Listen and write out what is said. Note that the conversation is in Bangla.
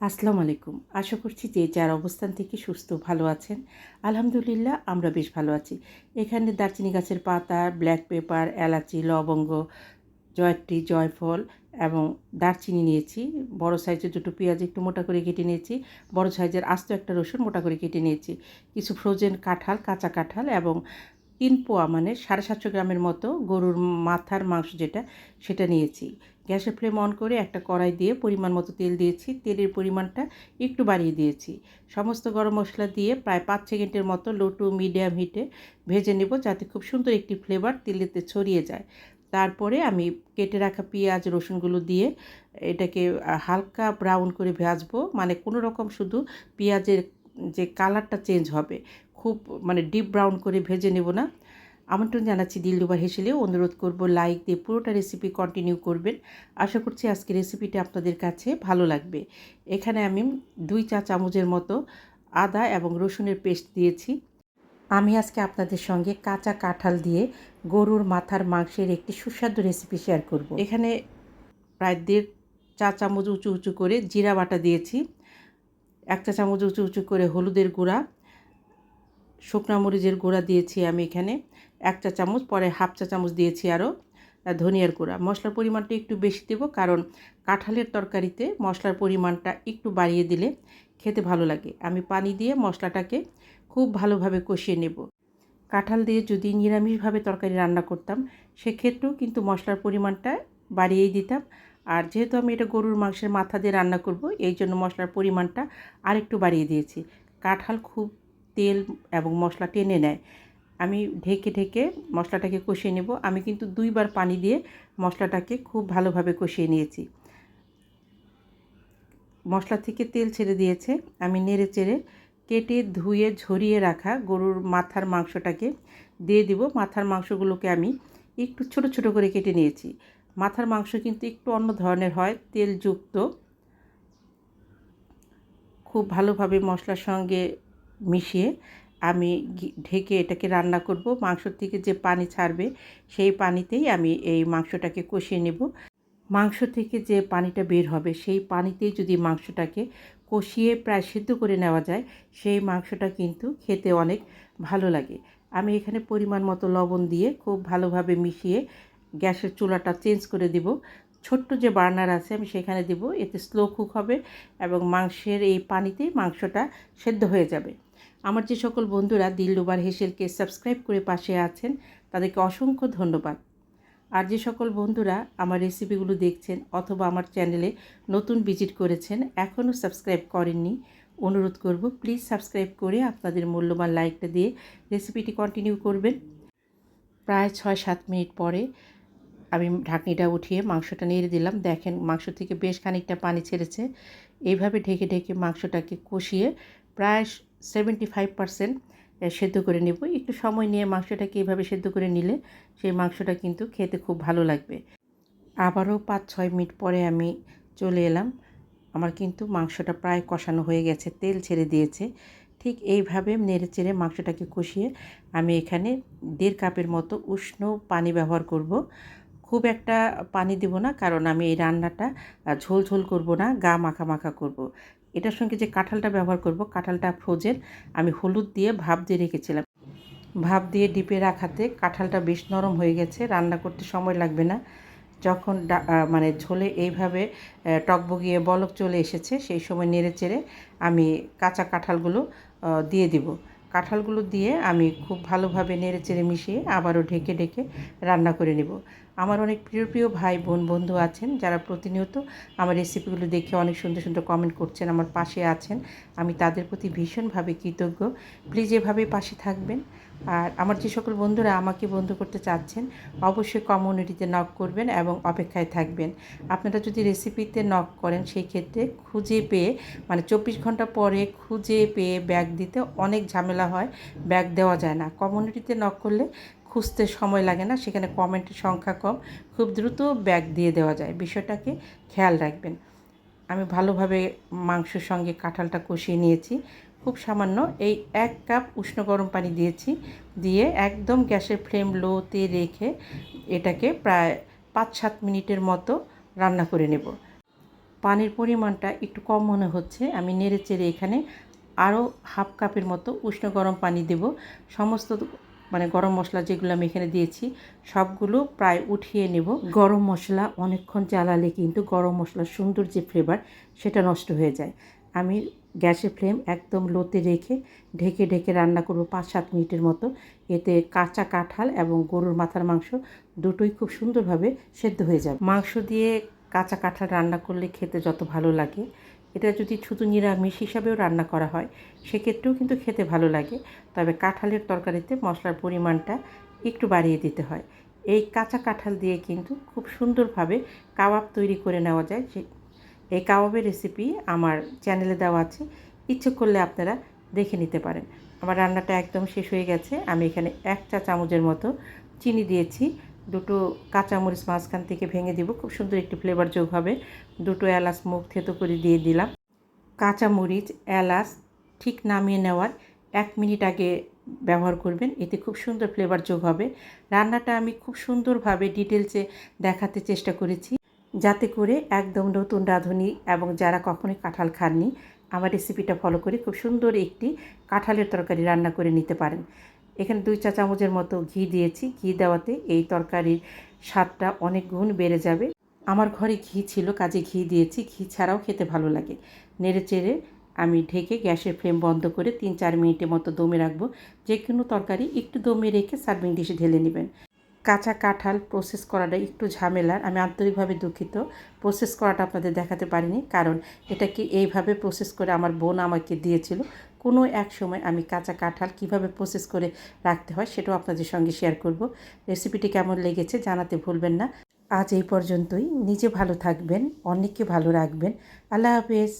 আসসালামু আলাইকুম। আশা করছি যে যার অবস্থান থেকে সুস্থ, ভালো আছেন। আলহামদুলিল্লাহ, আমরা বেশ ভালো আছি। এখানে দারচিনি গাছের পাতা, ব্ল্যাক পেপার, এলাচি, লবঙ্গ, জয়ত্রী, জয়ফল এবং দারচিনি নিয়েছি। বড় সাইজের দুটো পেঁয়াজ একটু মোটা করে কেটে নিয়েছি। বড় সাইজের আস্ত একটা রসুন মোটা করে কেটে নিয়েছি। কিছু ফ্রোজেন কাঁঠাল, কাঁচা কাঁঠাল এবং তিন পোয়া মানে সাড়ে সাতশো গ্রামের মতো গরুর মাথার মাংস যেটা, সেটা নিয়েছি। গ্যাসের ফ্লেম অন করে একটা কড়াই দিয়ে পরিমাণ মতো তেল দিয়েছি। তেলের পরিমাণটা একটু বাড়িয়ে দিয়েছি। সমস্ত গরম মশলা দিয়ে প্রায় পাঁচ সেকেন্ডের মতো লো টু মিডিয়াম হিটে ভেজে নেব যাতে খুব সুন্দর একটি ফ্লেভার তেলেতে ছড়িয়ে যায়। তারপরে আমি কেটে রাখা পেঁয়াজ, রসুনগুলো দিয়ে এটাকে হালকা ব্রাউন করে ভাজবো। মানে কোনো রকম শুধু পেঁয়াজের যে কালারটা চেঞ্জ হবে খুব মানে ডিপ ব্রাউন করে ভেজে নেব না। আমন্ত্রণ জানাচ্ছি দিলদুবা হেসেলে অনুরোধ করব লাইক দিয়ে পুরোটা রেসিপি কন্টিনিউ করবেন। আশা করছি আজকে রেসিপিটা আপনাদের কাছে ভালো লাগবে। এখানে আমি দুই চা চামচের মতো আদা এবং রসুনের পেস্ট দিয়েছি। আমি আজকে আপনাদের সঙ্গে কাঁচা কাঁঠাল দিয়ে গরুর মাথার মাংসের একটি সুস্বাদু রেসিপি শেয়ার করব। এখানে প্রায় দেড় চা চামচ উঁচু উঁচু করে জিরা বাটা দিয়েছি। এক চা চামচ উঁচু উঁচু করে হলুদের গুঁড়া। শুকনা মরিচের গুঁড়া দিয়েছি আমি এখানে। এক চা চামচ, পরে হাফ চা চামচ দিয়েছি আরও ধনিয়ার গুঁড়া। মশলার পরিমাণটা একটু বেশি দেব, কারণ কাঁঠালের তরকারিতে মশলার পরিমাণটা একটু বাড়িয়ে দিলে খেতে ভালো লাগে। আমি পানি দিয়ে মশলাটাকে খুব ভালোভাবে কষিয়ে নেব। কাঁঠাল দিয়ে যদি নিরামিষভাবে তরকারি রান্না করতাম, সেক্ষেত্রেও কিন্তু মশলার পরিমাণটা বাড়িয়েই দিতাম। আর যেহেতু আমি এটা গরুর মাংসের মাথা দিয়ে রান্না করব, এই জন্য মশলার পরিমাণটা আরেকটু বাড়িয়ে দিয়েছি। কাঁঠাল খুব তেল এবং মশলা টেনে নেয়। আমি ঢেকে ঢেকে মশলাটাকে কষিয়ে নেব। আমি কিন্তু দুইবার পানি দিয়ে মশলাটাকে খুব ভালোভাবে কষিয়ে নিয়েছি। মশলা থেকে তেল ছেড়ে দিয়েছে। আমি নেড়ে চেড়ে কেটে ধুয়ে ঝরিয়ে রাখা গরুর মাথার মাংসটাকে দিয়ে দিব। মাথার মাংসগুলোকে আমি একটু ছোট ছোট করে কেটে নিয়েছি। মাথার মাংস কিন্তু একটু অন্য ধরনের হয়, তেলযুক্ত। খুব ভালোভাবে মশলার সঙ্গে মিশিয়ে আমি ঢেকে এটাকে রান্না করব। মাংস থেকে যে পানি ছাড়বে, সেই পানিতেই আমি এই মাংসটাকে কষিয়ে নেব। মাংস থেকে যে পানিটা বের হবে, সেই পানিতেই যদি মাংসটাকে কষিয়ে প্রায় সিদ্ধ করে নেওয়া যায়, সেই মাংসটা কিন্তু খেতে অনেক ভালো লাগে। আমি এখানে পরিমাণ মতো লবণ দিয়ে খুব ভালোভাবে মিশিয়ে গ্যাসের চুলাটা চেঞ্জ করে দিব। ছোট্ট যে বার্নার আছে, আমি সেখানে দেব। এতে স্লো কুক হবে এবং মাংসের এই পানিতেই মাংসটা সেদ্ধ হয়ে যাবে। আমার যে সকল বন্ধুরা দিলরুবার হেসেলকে সাবস্ক্রাইব করে পাশে আছেন, তাদেরকে অসংখ্য ধন্যবাদ। আর যে সকল বন্ধুরা আমার রেসিপিগুলো দেখছেন অথবা আমার চ্যানেলে নতুন ভিজিট করেছেন, এখনও সাবস্ক্রাইব করেননি, অনুরোধ করব প্লিজ সাবস্ক্রাইব করে আপনাদের মূল্যবান লাইকটা দিয়ে রেসিপিটি কন্টিনিউ করবেন। প্রায় ছয় সাত মিনিট পরে আমি ঢাকনিটা উঠিয়ে মাংসটা নেড়ে দিলাম। দেখেন মাংস থেকে বেশ খানিকটা পানি ছেড়েছে। এইভাবে ঢেকে ঢেকে মাংসটাকে কষিয়ে প্রায় সেভেন্টি ফাইভ পারসেন্ট সেদ্ধ করে নেব। একটু সময় নিয়ে মাংসটাকে এইভাবে সেদ্ধ করে নিলে সেই মাংসটা কিন্তু খেতে খুব ভালো লাগবে। আবারও পাঁচ ছয় মিনিট পরে আমি চলে এলাম। আমার কিন্তু মাংসটা প্রায় কষানো হয়ে গেছে, তেল ছেড়ে দিয়েছে। ঠিক এইভাবে নেড়ে চেড়ে মাংসটাকে কষিয়ে আমি এখানে দেড় কাপের মতো উষ্ণ পানি ব্যবহার করব। খুব একটা পানি দেব না, কারণ আমি এই রান্নাটা ঝোল ঝোল করব না, গা মাখা মাখা করব। এটার সঙ্গে যে কাঁঠালটা ব্যবহার করব, কাঁঠালটা ফ্রোজেন আমি হলুদ দিয়ে ভাপ দিয়ে রেখেছিলাম। ভাপ দিয়ে ডিপে রাখাতে কাঁঠালটা বেশ নরম হয়ে গেছে, রান্না করতে সময় লাগবে না। যখন মানে ঝোলে এইভাবে টকবগিয়ে বলক চলে এসেছে, সেই সময় নেড়ে চেড়ে আমি কাঁচা কাঁঠালগুলো দিয়ে দিব। কাঁঠালগুলো দিয়ে আমি খুব ভালোভাবে নেড়ে চেড়ে মিশিয়ে আবারও ঢেকে ঢেকে রান্না করে নেব। আমার অনেক প্রিয় প্রিয় ভাই বোন, বন্ধু আছেন যারা প্রতিনিয়ত আমার রেসিপিগুলো দেখে অনেক সুন্দর সুন্দর কমেন্ট করছেন, আমার পাশে আছেন। আমি তাদের প্রতি ভীষণভাবে কৃতজ্ঞ। প্লিজ এভাবে পাশে থাকবেন। আর আমার যে সকল বন্ধুরা আমাকে বন্ধু করতে চাচ্ছেন, অবশ্যই কমিউনিটিতে নক করবেন এবং অপেক্ষায় থাকবেন। আপনারা যদি রেসিপিতে নক করেন, সেই ক্ষেত্রে খুঁজে পেয়ে মানে চব্বিশ ঘণ্টা পরে খুঁজে পেয়ে ব্যাগ দিতে অনেক ঝামেলা হয় ব্যাগ দেওয়া যায় না। কমিউনিটিতে নক করলে খুঁজতে সময় লাগে না, সেখানে কমেন্টের সংখ্যা কম। খুব দ্রুত ব্যাগ দিয়ে দেওয়া যায়। বিষয়টাকে খেয়াল রাখবেন। আমি ভালোভাবে মাংসের সঙ্গে কাঁঠালটা কষিয়ে নিয়েছি। খুব সামান্য এই এক কাপ উষ্ণ গরম পানি দিয়েছি, দিয়ে একদম গ্যাসের ফ্লেম লোতে রেখে এটাকে প্রায় পাঁচ সাত মিনিটের মতো রান্না করে নেব। পানির পরিমাণটা একটু কম মনে হচ্ছে, আমি নেড়ে চেড়ে এখানে আরও হাফ কাপের মতো উষ্ণ গরম পানি দেব। সমস্ত মানে গরম মশলা যেগুলো আমি এখানে দিয়েছি, সবগুলো প্রায় উঠিয়ে নেব। গরম মশলা অনেকক্ষণ জ্বালালে কিন্তু গরম মশলার সুন্দর যে ফ্লেভার সেটা নষ্ট হয়ে যায়। আমি গ্যাসের ফ্লেম একদম লোতে রেখে ঢেকে ঢেকে রান্না করব পাঁচ সাত মিনিটের মতো। এতে কাঁচা কাঁঠাল এবং গরুর মাথার মাংস দুটোই খুব সুন্দরভাবে সেদ্ধ হয়ে যাবে। মাংস দিয়ে কাঁচা কাঁঠাল রান্না করলে খেতে যত ভালো লাগে। এটা যদি শুধু নিরামিষ হিসাবেও রান্না করা হয়, সেক্ষেত্রেও কিন্তু খেতে ভালো লাগে। তবে কাঁঠালের তরকারিতে মশলার পরিমাণটা একটু বাড়িয়ে দিতে হয়। এই কাঁচা কাঁঠাল দিয়ে কিন্তু খুব সুন্দরভাবে কাবাব তৈরি করে নেওয়া যায়। এই কাবাবের রেসিপি আমার চ্যানেলে দেওয়া আছে। ইচ্ছে করলে আপনারা দেখে নিতে পারেন। আমার রান্নাটা একদম শেষ হয়ে গেছে। আমি এখানে এক চা চামচের মতো চিনি দিয়েছি। দুটো কাঁচামরিচ মাঝখান থেকে ভেঙে দিব। খুব সুন্দর একটি ফ্লেভার যোগ হবে। দুটো এলাচ মুখ থেতো করে দিয়ে দিলাম। কাঁচামরিচ, এলাচ ঠিক নামিয়ে নেওয়ার এক মিনিট আগে ব্যবহার করবেন। এতে খুব সুন্দর ফ্লেভার যোগ হবে। রান্নাটা আমি খুব সুন্দরভাবে ডিটেলসে দেখাতে চেষ্টা করেছি। যাতে করে একদম নতুন রাঁধুনি এবং যারা কখনোই কাঁঠাল খাননি, আমার রেসিপিটা ফলো করে খুব সুন্দর একটি কাঁঠালের তরকারি রান্না করে নিতে পারেন। এখানে দুই চা চামচের মতো ঘি দিয়েছি। ঘি দেওয়াতে এই তরকারির স্বাদটা অনেক গুণ বেড়ে যাবে। আমার ঘরে ঘি ছিল, কাজে ঘি দিয়েছি। ঘি ছাড়াও খেতে ভালো লাগে। নেড়ে চেড়ে আমি ঢেকে গ্যাসের ফ্লেম বন্ধ করে তিন চার মিনিটের মতো দমে রাখব। যে কোনো তরকারি একটু দমে রেখে সার্ভিং ডিশে ঢেলে নেবেন। কাঁচা কাঁঠাল প্রসেস করাটা একটু ঝামেলার, আমি আন্তরিকভাবে দুঃখিত। প্রসেস করাটা আপনাদের দেখাতে পারিনি, কারণ এটাকে এইভাবে প্রসেস করে আমার বোন আমাকে দিয়েছিল। কোনো এক সময় আমি কাঁচা কাঁঠাল কীভাবে প্রসেস করে রাখতে হয় সেটাও আপনাদের সঙ্গে শেয়ার করব। রেসিপিটি কেমন লেগেছে জানাতে ভুলবেন না। আজ এই পর্যন্তই। নিজে ভালো থাকবেন অনেককে ভালো রাখবেন। আল্লাহ হাফেজ।